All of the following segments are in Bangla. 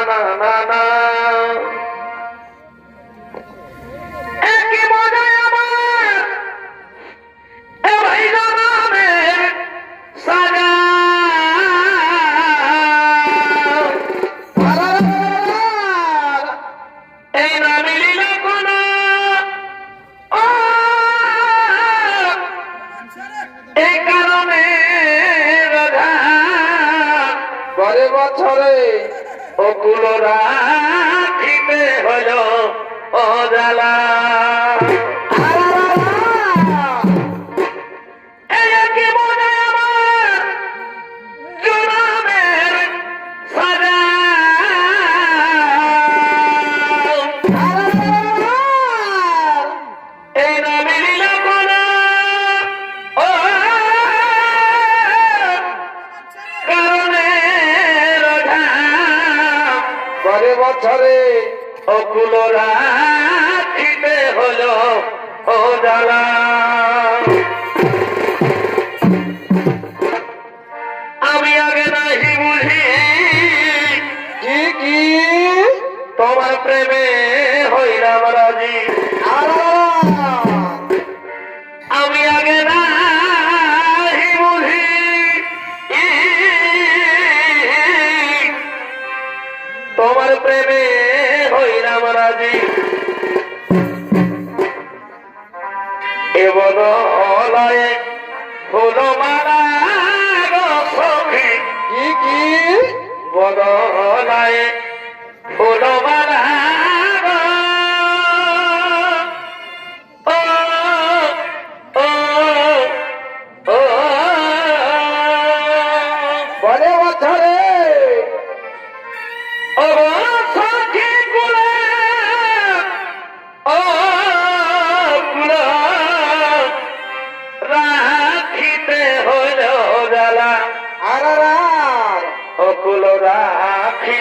না না না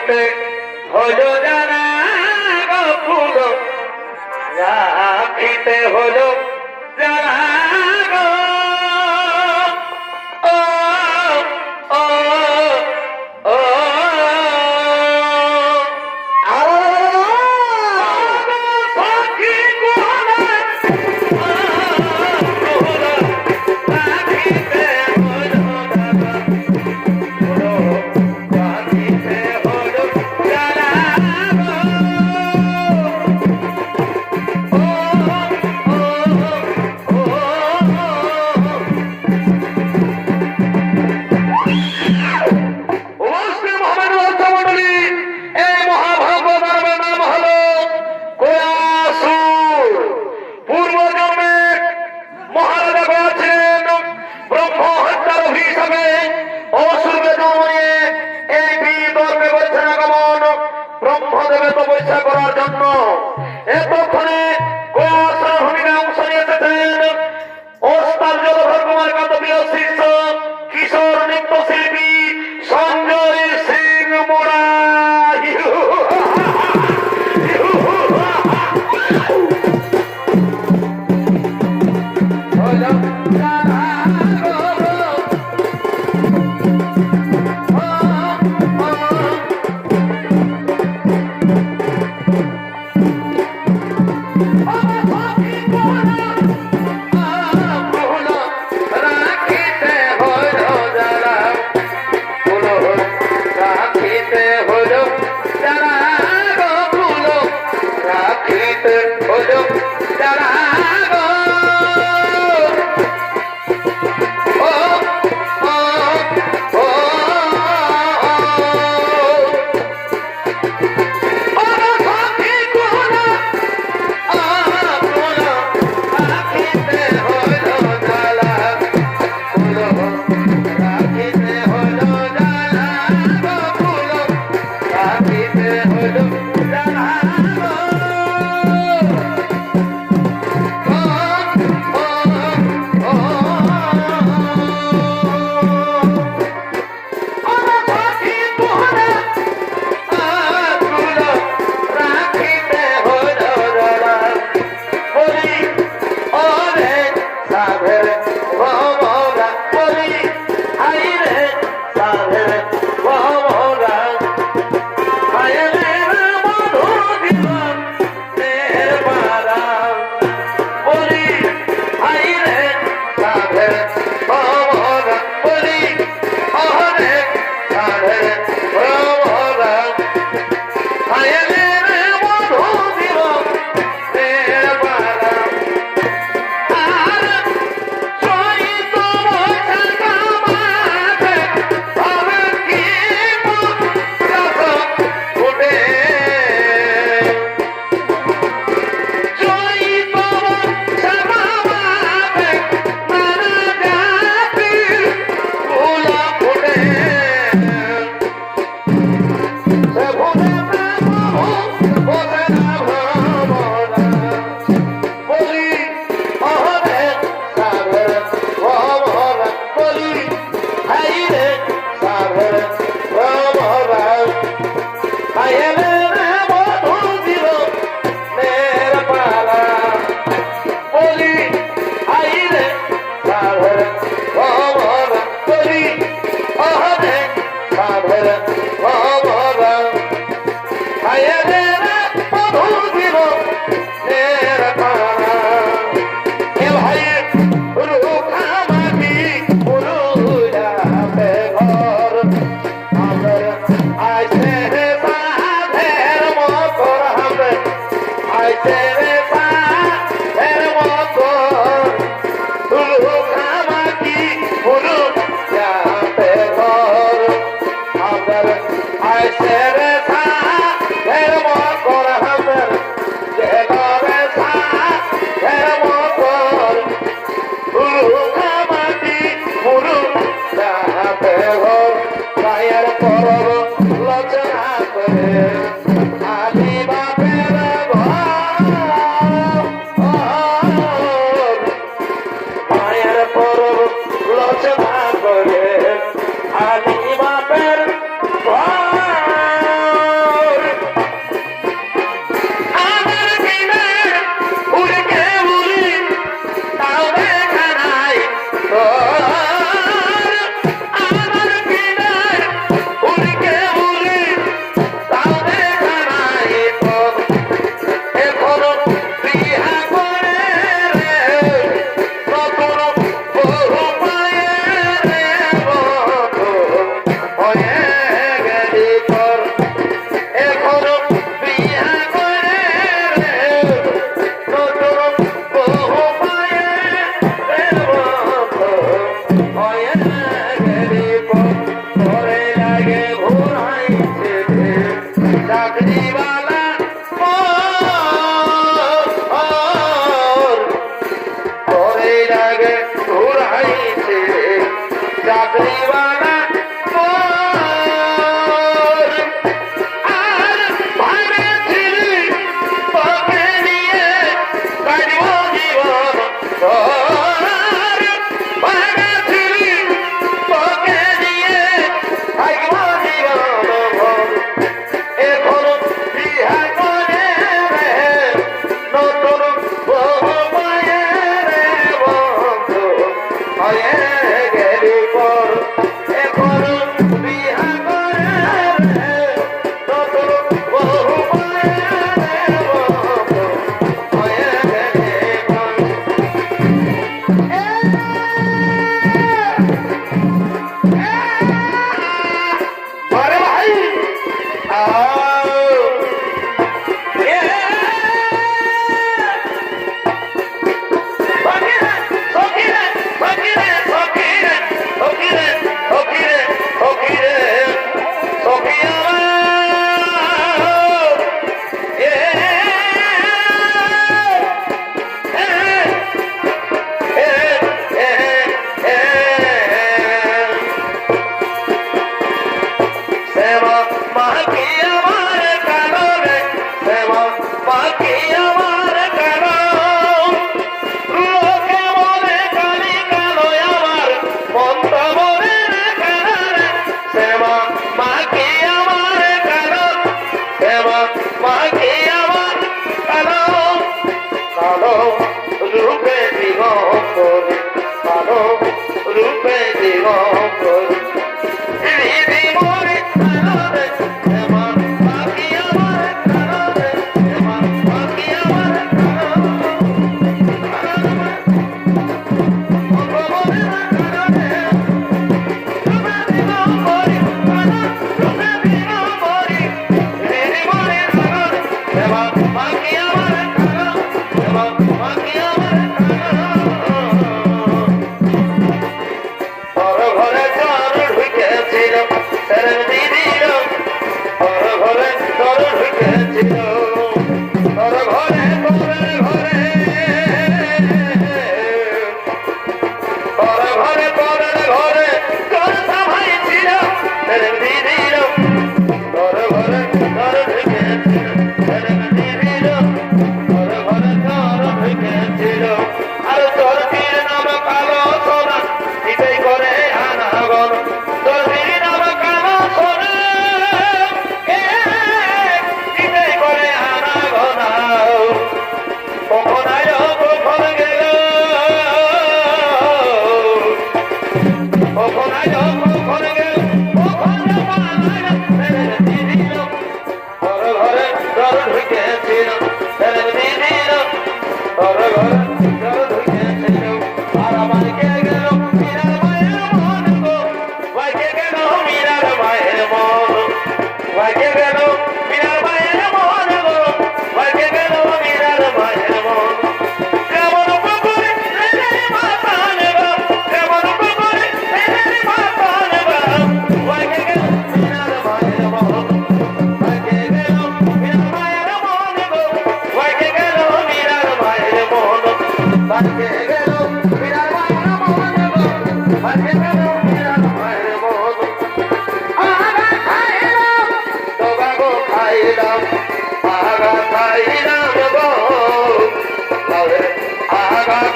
রাখিতে হলো যারা রাখিতে হইল Valeu! दीवाना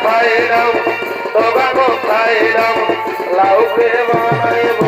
খাইলাম তোমাকে খাইলাম লাউকে বানাইব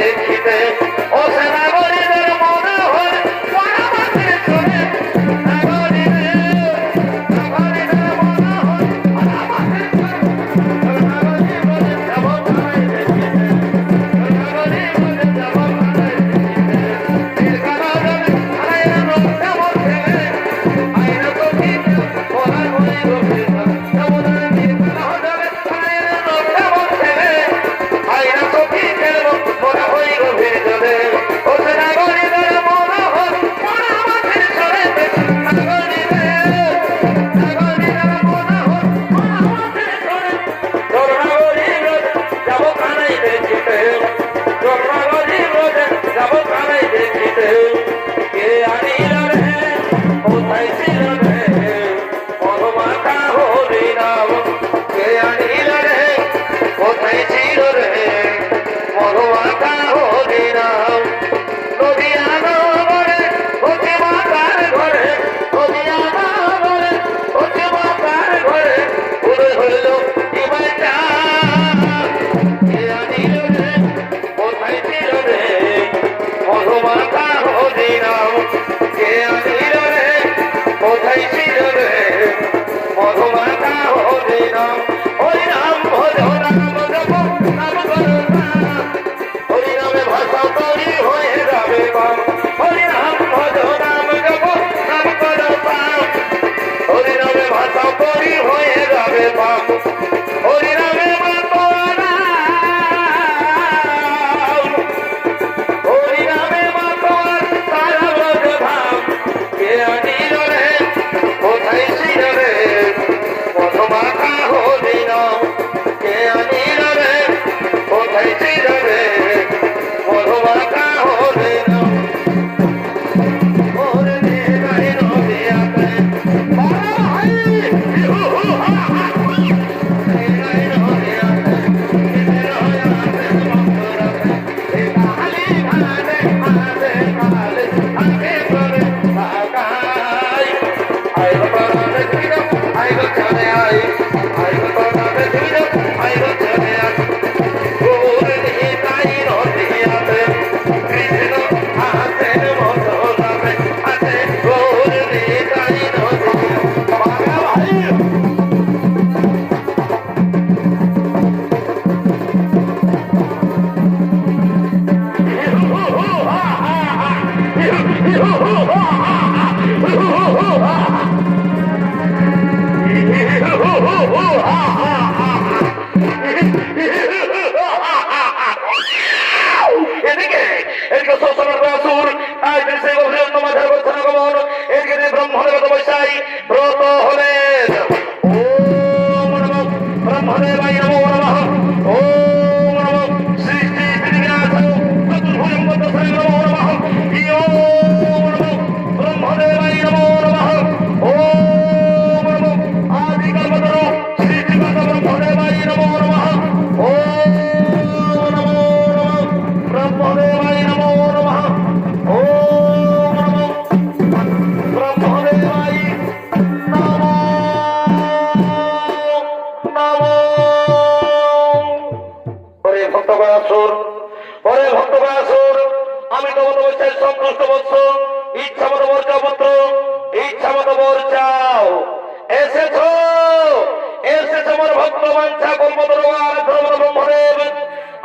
দেখিতে চাই সন্তুষ্ট বৎস ইচ্ছা মতো মোর্চা পুত্র, ইচ্ছা মতো মোর্চাও এসেছ এসেছ আমার ভক্ত বাঞ্ছা কর্মতর ব্রহ্মদেব।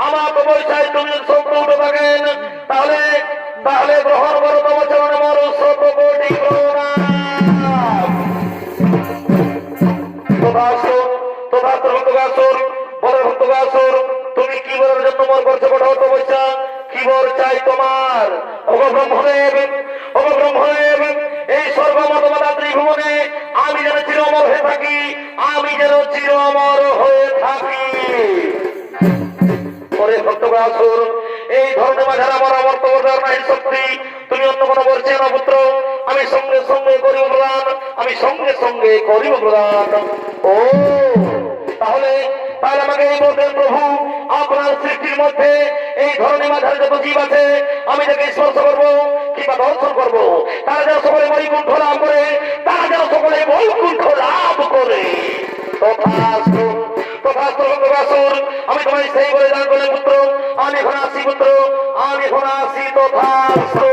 আমার তো চাই তুমি সন্তুষ্ট থাকেন। তাহলে তাহলে গ্রহণ করো তোমার চরণ আমার সর্ব কোটি তোমরা ভক্তগাসুর বড় ভক্তগাসুর তুমি কি বলার জন্য তোমার করছ কঠোর তপস্যা কি বর চাই তোমার? এই সর্বমতমাতা আমি যেন চির অমর হয়ে থাকি, আমি যেন চির অমর হয়ে থাকি। পরে ভক্তগাসুর এই ধরনের মাঝার আমার তোমার নাই শক্তি, তুমি অন্য কোনো বলছে না পুত্র? আমি সঙ্গে সঙ্গে করিব প্রদান আমি সঙ্গে সঙ্গে করিব প্রদান ও, তাহলে তাহলে আমাকে এই বলতেন প্রভু আপনার সৃষ্টির মধ্যে এই ধরনের মাঝার যত জীব আছে আমি তাকে স্পর্শ করব কিংবা দর্শন করব তারা যেন সকলে বৈকুণ্ঠ লাভ করে তারা যেন সকলে বৈকুণ্ঠ লাভ করে আমি তোমায় সেই বলে দান করলে পুত্র আমি এখন আসি পুত্র আমি এখন আসি তথাস্তু